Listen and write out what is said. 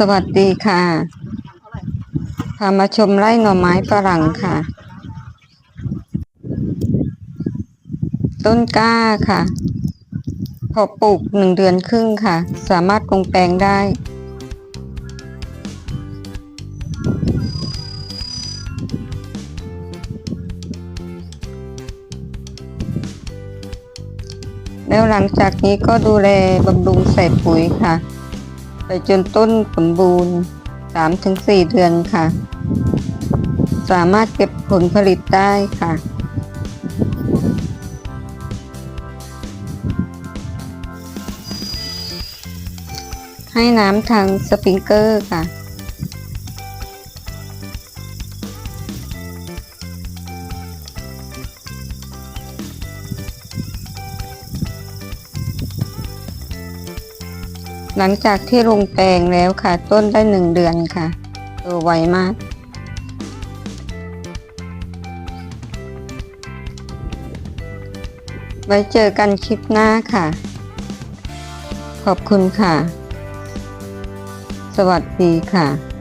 สวัสดีค่ะ พามาชมไร่หน่อไม้ฝรั่งค่ะ ต้นกล้าค่ะ พอปลูกหนึ่งเดือนครึ่งค่ะ สามารถปรุงแปลงได้ แล้วหลังจากนี้ก็ดูแลบำรุงใส่ปุ๋ยค่ะ ไปจนต้นสมบูรณ์ 3-4 เดือนค่ะ สามารถเก็บผลผลิตได้ค่ะ ให้น้ำทางสปริงเกอร์ค่ะ หลังจากที่ลงแปลงแล้วค่ะ ต้นได้หนึ่งเดือนค่ะตัวไวมาก ไว้เจอกันคลิปหน้าค่ะ ขอบคุณค่ะ สวัสดีค่ะ